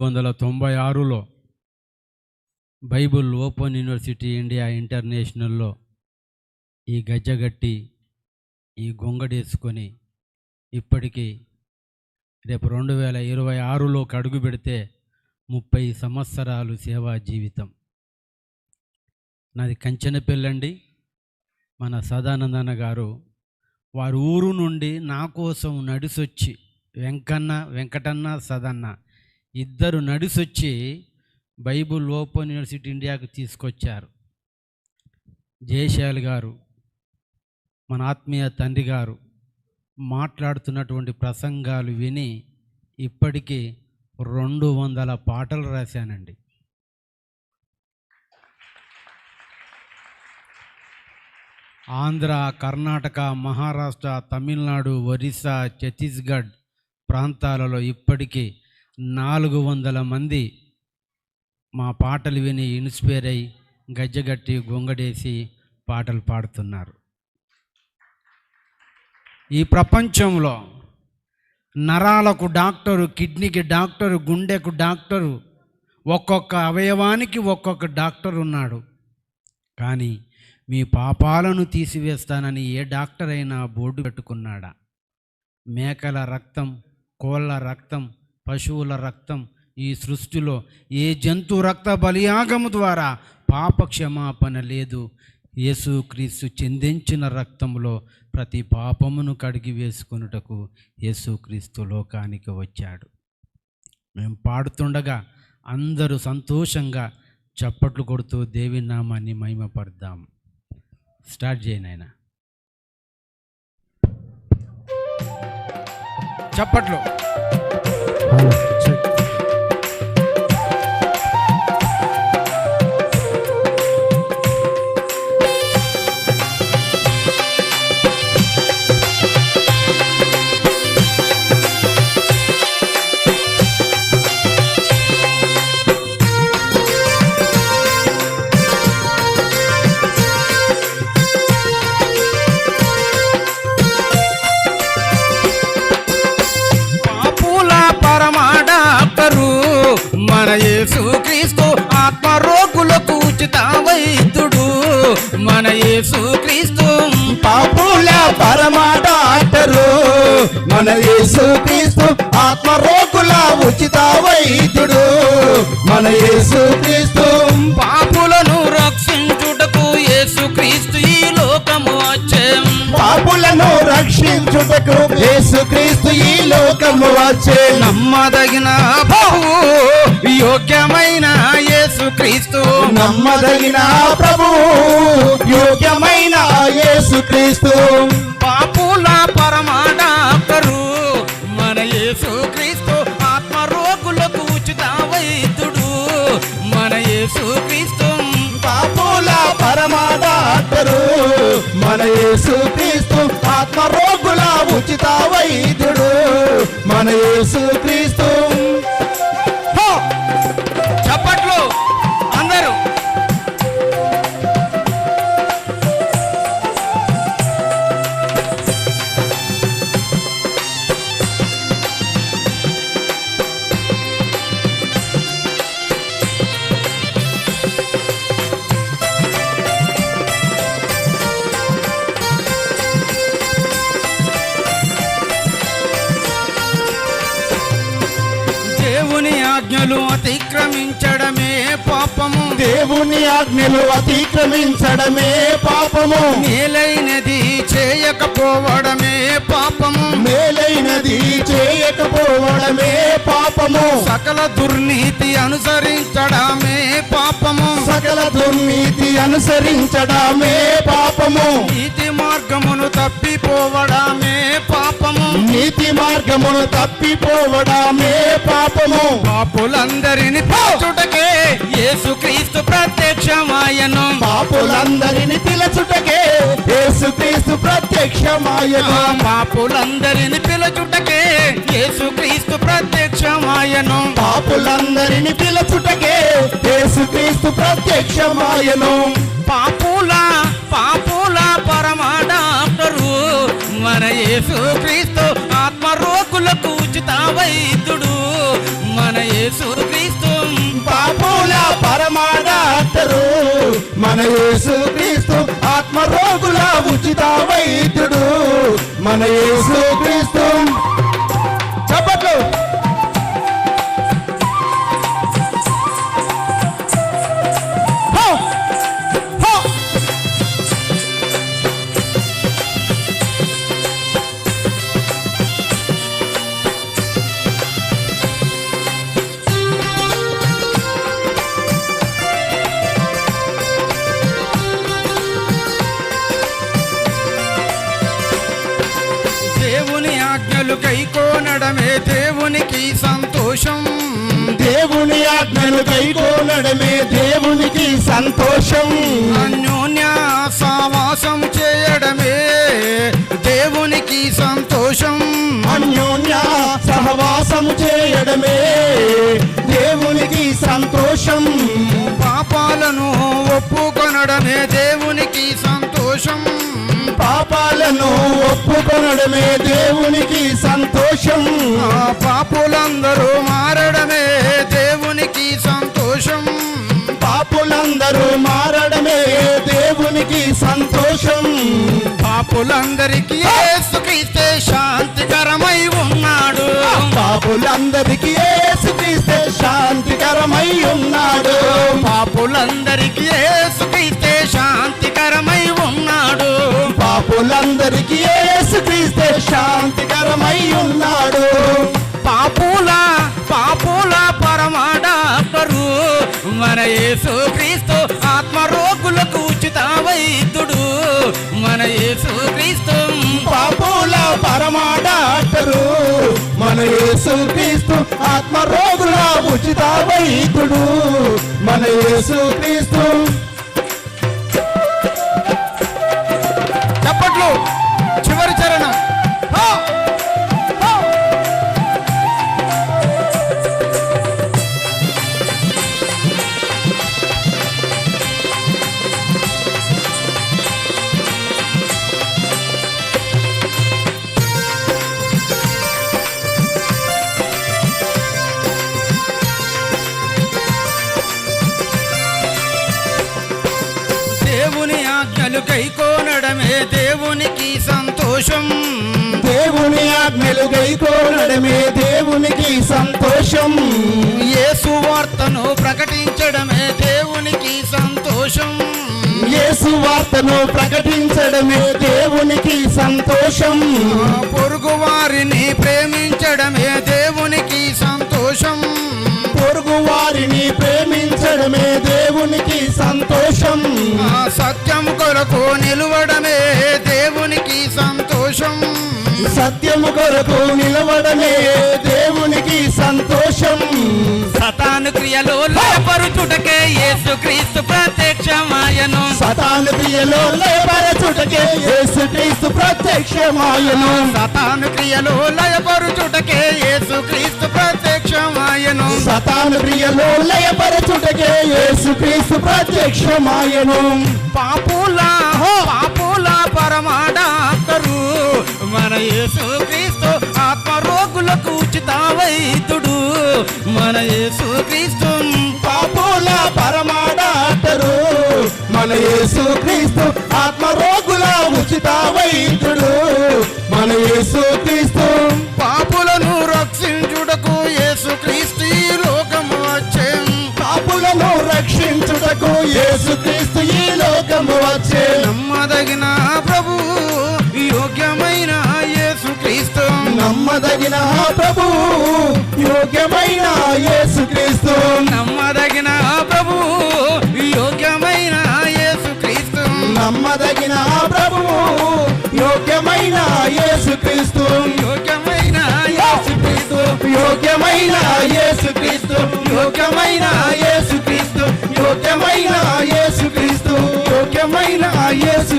వందల తొంభై ఆరులో బైబుల్ ఓపెన్ యూనివర్సిటీ ఇండియా ఇంటర్నేషనల్లో ఈ గజ్జగట్టి ఈ గొంగడేసుకొని ఇప్పటికీ రేపు రెండు వేల ఇరవై ఆరులోకి అడుగు పెడితే ముప్పై సంవత్సరాలు సేవా జీవితం. నాది కంచెనపల్లండి. మన సదానందన్న గారు వారి ఊరు నుండి నా కోసం నడిసొచ్చి వెంకన్న వెంకటన్న సదన్న ఇద్దరు నడిసొచ్చి బైబుల్ ఓపెన్ యూనివర్సిటీ ఇండియాకు తీసుకొచ్చారు. జయశాల్ గారు మన ఆత్మీయ తండ్రి గారు మాట్లాడుతున్నటువంటి ప్రసంగాలు విని ఇప్పటికీ రెండు వందల పాటలు రాశానండి. ఆంధ్ర కర్ణాటక మహారాష్ట్ర తమిళనాడు ఒరిస్సా ఛత్తీస్గఢ్ ప్రాంతాలలో ఇప్పటికీ నాలుగు వందల మంది మా పాటలు విని ఇన్స్పైర్ అయి గజ్జగట్టి గొంగడేసి పాటలు పాడుతున్నారు. ఈ ప్రపంచంలో నరాలకు డాక్టరు కిడ్నీకి డాక్టరు గుండెకు డాక్టరు ఒక్కొక్క అవయవానికి ఒక్కొక్క డాక్టర్ ఉన్నాడు. కానీ మీ పాపాలను తీసివేస్తానని ఏ డాక్టర్ అయినా బోర్డు పెట్టుకున్నాడా? మేకల రక్తం కోళ్ళ రక్తం పశువుల రక్తం ఈ సృష్టిలో ఏ జంతు రక్త బలియాగము ద్వారా పాప క్షమాపణ లేదు యేసుక్రీస్తు చెందించిన రక్తంలో ప్రతి పాపమును కడిగి వేసుకొనుటకు యేసుక్రీస్తు లోకానికి వచ్చాడు. మేము పాడుతుండగా అందరూ సంతోషంగా చప్పట్లు కొడుతూ దేవి నామాన్ని మహిమపడదాం స్టార్ట్ చేయను చప్పట్లు. పాపుల పరమాడాకరు మన యేసు క్రీస్తు ఆత్మరోగులకు ఉచిత వైద్యుడు మన యేసు క్రీస్తు పాపుల పరమాడాటరు మన యేసు క్రీస్తు ఆత్మ రోగుల ఉచిత వైద్యుడు మన యేసు క్రీస్తు రక్షించుటకు యేసు క్రీస్తు ఈ లోకము వచ్చే. నమ్మదగిన బహు యోగ్యమైన యేసు క్రీస్తు నమ్మదగిన ప్రభువు యోగ్యమైన యేసు క్రీస్తు పాపుల పరమాడాకరు మన యేసు క్రీస్తు ఆత్మరోగులకు ఉచిత వైద్యుడు మన యేసు క్రీస్తు పాపుల పరమాడాటరు మన యేసు వైద్యుడు మన యేసు ఆజ్ఞలు అతిక్రమించడమే పాపము. దేవుని ఆజ్ఞలు అతిక్రమించడమే పాపము. మేలైనది చేయకపోవడమే పాపము. మేలైనది చేయకపోవడమే పాపము. సకల దుర్నీతి అనుసరించడమే పాపము. సకల దుర్నీతి అనుసరించడమే పాపము. నీతి మార్గమును తప్పిపోవడమే పాపము. నీతి మార్గమును తప్పిపోవడమే పాపము. పాపులందరిని పాచుటకే యేసుక్రీస్తు ప్రత్యక్షమాయను. పాపులందరిని పిలచుటకే యేసుక్రీస్తు ప్రత్యక్షమాయను. పాపులందరిని పిలచుటకే యేసుక్రీస్తు ప్రత్యక్షమాయను. పాపులందరిని పిలచుటకే యేసుక్రీస్తు ప్రత్యక్షమాయను. పాపుల పాపుల యేసుక్రీస్తు ఆత్మరోగులకు ఉచిత వైద్యుడు మన యేసుక్రీస్తు పాపుల పరమాడాక్టరు మన ఆత్మ ఆత్మరోగుల ఉచిత వైద్యుడు మన యేసుక్రీస్తు దేవునికి సంతోషం. దేవుని ఆజ్ఞను కైకోనడమే దేవునికి సంతోషం. అన్యోన్య సావాసం చేయడమే దేవునికి సంతోషం. అన్యోన్య సహవాసం చేయడమే దేవునికి సంతోషం. పాపాలను ఒప్పుకొనడమే సంతోషం పాపాలను ఒప్పుకొనడమే దేవునికి సంతోషం. పాపులందరూ మారడమే దేవునికి సంతోషం. పాపులందరూ మారడమే దేవునికి సంతోషం. పాపులందరికీ యేసుక్రీస్తే శాంతికరమై ఉన్నాడు. పాపులందరికీ యేసుక్రీస్తే శాంతికరమై ఉన్నాడు. పాపులందరికీ యేసుక్రీస్తే శాంతికరమై ఉన్నాడు. పాపులందరికీ యేసుక్రీస్తే శాంతికరమై ఉన్నాడు పాపుల పాపుల పరమ డాక్టరు మన యేసు క్రీస్తు ఆత్మరోగులకు ఉచిత వైద్యుడు మన యేసు క్రీస్తు పాపుల పరమ డాక్టరు మన యేసు క్రీస్తు ఆత్మ రోగుల ఉచిత వైద్యుడు మన యేసు క్రీస్తు చప్పట్లు సంతోషం. దేవుని ఆజ్ఞలు గైకోనడమే దేవునికి సంతోషం. యేసు వార్తను ప్రకటించడమే దేవునికి సంతోషం. యేసు వార్తను ప్రకటించడమే దేవునికి సంతోషం. పొరుగు వారిని ప్రేమించడమే దేవునికి సంతోషం. పొరుగు వారిని ప్రేమించడమే దేవునికి సంతోషం ఆ సత్యం కొరకు నిలవడమే దేవునికి సంతోషం. సత్యము కొరకు నిలవడమే దేవునికి సంతోషం. సతాను క్రియలు లయపరుచుటకే యేసు క్రీస్తు ప్రత్యక్షమాయను సతాను క్రియలో లేబరచుటకే యేసు క్రీస్తు ప్రత్యక్షమాయను. సతాను క్రియలు లయపరుచుటకే యేసు క్రీస్తు ప్రత్యక్షమాయను. సతాను క్రియలో లయపరచుటకే యేసు క్రీస్తు ప్రత్యక్షమాయను. పాపుల పాపుల పరమ డాక్టరు మన యేసు క్రీస్తు ఆత్మరోగులకు ఉచిత వైద్యుడు మన యేసు క్రీస్తు పాపుల పరమాడాటరు మన యేసు క్రీస్తు ఆత్మ రోగుల ఉచిత వైద్యుడు మన యేసు క్రీస్తు పాపులను రక్షించుటకు యేసు క్రీస్తు ఈ లోకము వచ్చే. పాపులను రక్షించుటకు యేసు క్రీస్తు ఈ లోకము వచ్చే. నమ్మదగిన ప్రభు యోగ్యమైన యేసు క్రీస్తు. నమ్మదగిన ప్రభు యోగ్యమైన యేసు క్రీస్తు. నమ్మదగిన ప్రభు క్రీస్తు నమ్మదగిన ప్రభు యోగ్యమైన యేసు క్రీస్తు యోగ్యమైన యేసు క్రీస్తు యోగ్యమైన యేసు క్రీస్తు యోగ్యమైన యేసు క్రీస్తు యోగ్యమైన యేసు క్రీస్తు యోగ్యమైన యేసు